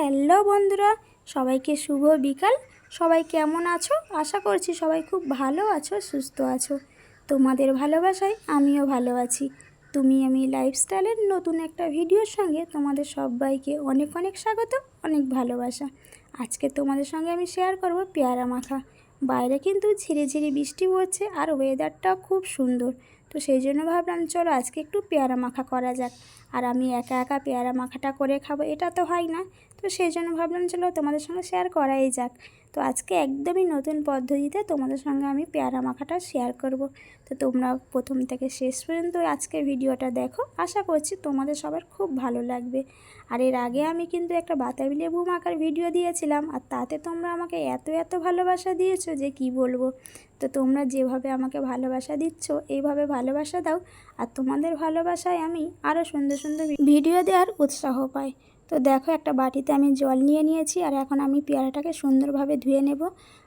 Hello বন্ধুরা, সবাইকে শুভ বিকাল। সবাই কেমন আছো? আশা করছি সবাই খুব ভালো আছো, সুস্থ আছো। তোমাদের ভালোবাসায় আমিও ভালো আছি। তুমি আমি লাইফস্টাইলের নতুন একটা ভিডিওর সঙ্গে তোমাদের সবাইকে অনেক অনেক স্বাগত, অনেক ভালোবাসা। আজকে তোমাদের সঙ্গে আমি শেয়ার করব পেয়ারা মাখা। বাইরে কিন্তু ঝিরে ঝিরে বৃষ্টি পড়ছে আর ওয়েদারটাও খুব সুন্দর। তো সেই জন্য ভাবলাম, চলো আজকে একটু পেয়ারা মাখা করা যাক। আর আমি একা একা পেয়ারা মাখাটা করে খাব, এটা তো হয় না। তো সেই জন্য ভাবলাম চলো তোমাদের সঙ্গে শেয়ার করাই যাক। তো আজকে একদমই নতুন পদ্ধতিতে তোমাদের সঙ্গে আমি পেয়ারা মাখাটা শেয়ার করব। তো তোমরা প্রথম থেকে শেষ পর্যন্ত আজকে ভিডিওটা দেখো। আশা করছি তোমাদের সবার খুব ভালো লাগবে। আর এর আগে আমি কিন্তু একটা বাতাবি লেবু মাখার ভিডিও দিয়েছিলাম। আর তাতে তোমরা আমাকে এত এত ভালোবাসা দিয়েছ যে কি বলব? তো তোমরা যেভাবে আমাকে ভালোবাসা দিচ্ছ এইভাবে ভালোবাসা দাও। আর তোমাদের ভালোবাসায় আমি আরও সুন্দর সুন্দর ভিডিও দেওয়ার উৎসাহ পাই। তো দেখো একটা বাটিতে আমি জল নিয়ে নিয়েছি আর এখন আমি পেয়ারাটাকে সুন্দরভাবে ধুয়ে নেব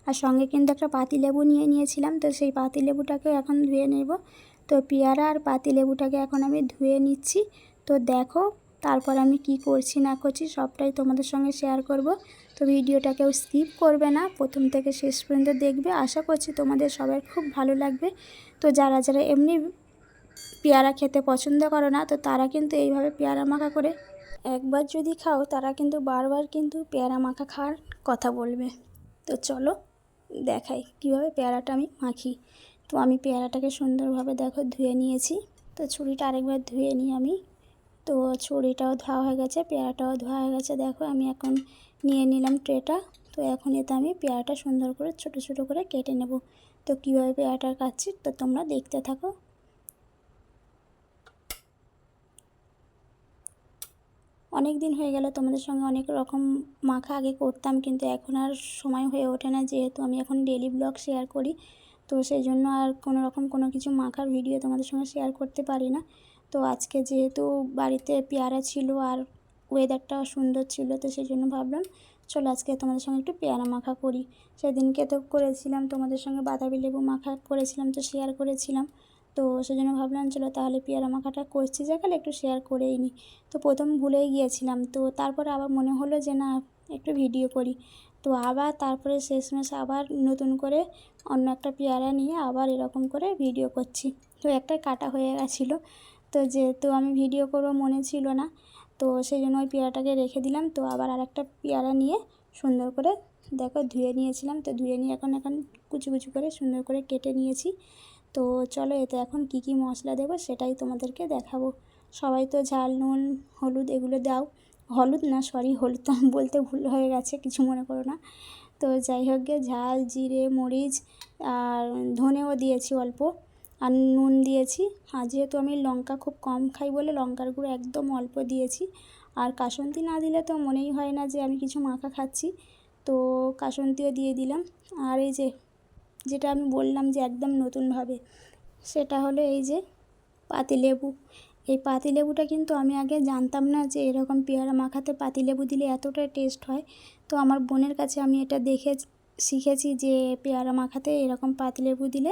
আর সঙ্গে কিন্তু একটা পাতিলেবু নিয়ে নিয়েছিলাম তো সেই পাতিলেবুটাকে এখন ধুয়ে নেব। তো পেয়ারা আর পাতিলেবুটাকে এখন আমি ধুয়ে নিচ্ছি। তো দেখো তারপর আমি কি করছি না করছি সবটাই তোমাদের সঙ্গে শেয়ার করব। তো ভিডিওটা কেউ স্কিপ করবে না, প্রথম থেকে শেষ পর্যন্ত দেখবে। আশা করছি তোমাদের সবার খুব ভালো লাগবে। তো যারা যারা এমনি পেয়ারা খেতে পছন্দ করো না, তো তারা কিন্তু এইভাবে পেয়ারা মাখা করে একবার যদি খাও, তারা কিন্তু বারবার কিন্তু পেয়ারা মাখা খাওয়ার কথা বলবে। তো চলো দেখাই কীভাবে পেয়ারাটা আমি মাখি। তো আমি পেয়ারাটাকে সুন্দরভাবে দেখো ধুয়ে নিয়েছি। তো ছুরিটা আরেকবার ধুয়ে নিই আমি। তো ছুরিটাও ধোয়া হয়ে গেছে, পেয়ারাটাও ধোয়া হয়ে গেছে। দেখো আমি এখন নিয়ে নিলাম ট্রেটা। তো এখন এতে আমি পেয়ারাটা সুন্দর করে, ছোট ছোট করে কেটে নেব। তো কীভাবে পেয়ারাটা কাটছি, তো তোমরা দেখতে থাকো। অনেক দিন হয়ে গেল তোমাদের সঙ্গে অনেক রকম মাখা আগে করতাম, কিন্তু এখন আর সময় হয়ে ওঠে না যেহেতু আমি এখন ডেলি ব্লগ শেয়ার করি। তো সেই জন্য আর কোনো রকম কোনো কিছু মাখার ভিডিও তোমাদের সঙ্গে শেয়ার করতে পারি না। তো আজকে যেহেতু বাড়িতে পেয়ারা ছিল আর ওয়েদারটা সুন্দর ছিল, তো সেই জন্য ভাবলাম চলো আজকে তোমাদের সঙ্গে একটু পেয়ারা মাখা করি। সেদিনকে তো করেছিলাম, তোমাদের সঙ্গে বাতাবি লেবু মাখা করেছিলাম, তো শেয়ার করেছিলাম। তো সেজন্য ভাবলাম, চলো তাহলে পেয়ারা মাখাটা করছি যেখানে একটু শেয়ার করেই নিই তো প্রথম ভুলেই গিয়েছিলাম। তো তারপরে আবার মনে হলো যে, না, একটু ভিডিও করি। তো আবার তারপরে শেষমেশ আবার নতুন করে অন্য একটা পেয়ারা নিয়ে আবার এরকম করে ভিডিও করছি। তো একটা কাটা হয়ে গেছিল। তো যেহেতু আমি ভিডিও করব মনে ছিল না, তো সেই জন্য ওই পেয়ারাটাকে রেখে দিলাম। তো আবার আরেকটা পেয়ারা নিয়ে সুন্দর করে, দেখো ধুয়ে নিয়েছিলাম। তো ধুয়ে নিয়ে এখন এখন কুচু কুচু করে সুন্দর করে কেটে নিয়েছি। তো চলো এতে এখন কি কি মশলা দেবো সেটাই তোমাদেরকে দেখাবো। সবাই তো ঝাল, নুন, হলুদ এগুলো দাও। হলুদ না সরি হলুদ বলতে ভুল হয়ে গেছে, কিছু মনে করো না। তো যাই হোক গে, ঝাল, জিরে, মরিচ আর ধনেও দিয়েছি অল্প আর নুন দিয়েছি। আর যেহেতু আমি লঙ্কা খুব কম খাই বলে লঙ্কার গুঁড়ো একদম অল্প দিয়েছি। আর কাসন্তি না দিলে তো মনেই হয় না যে আমি কিছু মাখা খাচ্ছি। তো কাসন্তিও দিয়ে দিলাম। আর এই যে যেটা আমি বললাম যে একদম নতুনভাবে, সেটা হলো এই যে পাতিলেবু। এই পাতিলেবুটা কিন্তু আমি আগে জানতাম না যে এরকম পেয়ারা মাখাতে পাতিলেবু দিলে এতটা টেস্ট হয়। তো আমার বোনের কাছে আমি এটা দেখে শিখেছি যে পেয়ারা মাখাতে এরকম পাতিলেবু দিলে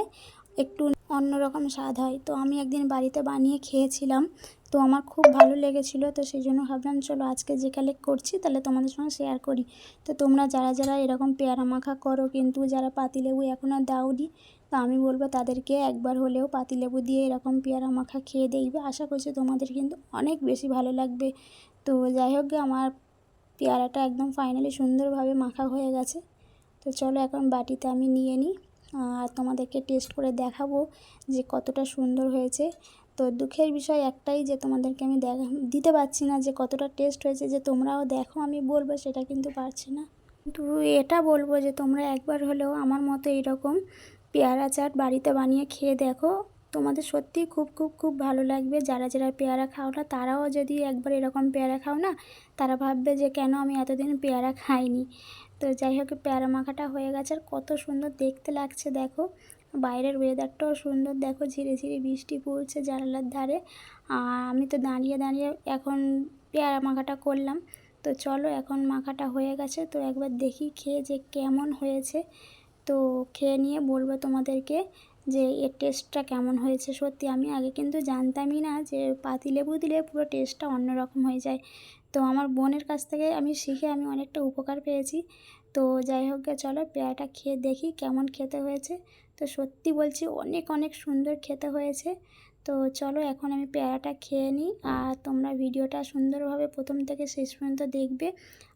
একটু অন্যরকম স্বাদ হয়। তো আমি একদিন বাড়িতে বানিয়ে খেয়েছিলাম তো আমার খুব ভালো লেগেছিলো, তো সেই জন্য ভাবলাম চলো আজকে যে কালেক্ট করছি তাহলে তোমাদের সঙ্গে শেয়ার করি। তো তোমরা যারা যারা এরকম পেয়ারা মাখা করো কিন্তু যারা পাতিলেবু এখনও দাওনি, তো আমি বলব তাদেরকে একবার হলেও পাতিলেবু দিয়ে এরকম পেয়ারা মাখা খেয়ে দেখবে। আশা করছি তোমাদের কিন্তু অনেক বেশি ভালো লাগবে। তো যাই হোক আমার পেয়ারাটা একদম ফাইনালি সুন্দরভাবে মাখা হয়ে গেছে। তো চলো এখন বাটিতে আমি নিয়ে নিই আর তোমাদেরকে টেস্ট করে দেখাবো যে কতটা সুন্দর হয়েছে। তো দুঃখের বিষয় একটাই যে তোমাদেরকে আমি দেখা, দিতে পারছি না যে কতটা টেস্ট হয়েছে, যে তোমরাও দেখো আমি বলব সেটা কিন্তু পারছি না। কিন্তু এটা বলব যে তোমরা একবার হলেও আমার মতো এরকম পেয়ারা চাট বাড়িতে বানিয়ে খেয়ে দেখো, তোমাদের সত্যিই খুব খুব খুব ভালো লাগবে। যারা যারা পেয়ারা খাও না, তারাও যদি একবার এরকম পেয়ারা খাও না, তারা ভাববে যে কেন আমি এতদিন পেয়ারা খাইনি। তো যাই হোক, পেয়ারা মাখাটা হয়ে গেছে আর কত সুন্দর দেখতে লাগছে, দেখো। বাইরের ওয়েদারটাও সুন্দর। দেখো ঝিরে ঝিরে বৃষ্টি পড়ছে জানালার ধারে। আমি তো দাঁড়িয়ে দাঁড়িয়ে এখন পেয়ারা মাখাটা করলাম। তো চলো এখন মাখাটা হয়ে গেছে। তো একবার দেখি খেয়ে যে কেমন হয়েছে। তো খেয়ে নিয়ে বলব তোমাদেরকে যে এর টেস্টটা কেমন হয়েছে। সত্যি আমি আগে কিন্তু জানতামই না যে পাতিলেবু দিলে পুরো টেস্টটা অন্যরকম হয়ে যায়। তো আমার বোনের কাছ থেকে আমি শিখে আমি অনেকটা উপকার পেয়েছি। তো যাই হোক গে চলো পেয়ারাটা খেয়ে দেখি কেমন খেতে হয়েছে। তো সত্যি বলছি অনেক অনেক সুন্দর খেতে হয়েছে। তো চলো এখন আমি পেয়ারাটা খেয়ে নিই আর তোমরা ভিডিওটা সুন্দরভাবে প্রথম থেকে শেষ পর্যন্ত দেখবে।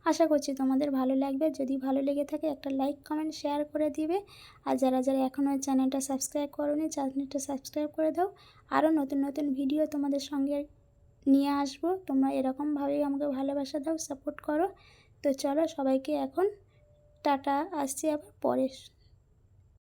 আশা করছি তোমাদের ভালো লাগবে। যদি ভালো লেগে থাকে একটা লাইক কমেন্ট শেয়ার করে দিবে। আর যারা যারা এখনও চ্যানেলটা সাবস্ক্রাইব করোনি, চ্যানেলটা সাবস্ক্রাইব করে দাও। আরও নতুন নতুন ভিডিও তোমাদের সঙ্গে নিয়ে আসব। তোমরা এরকমভাবেই আমাকে ভালোবাসা দাও সাপোর্ট করো। তো চলো সবাইকে এখন টাটা আসছি আবার পরে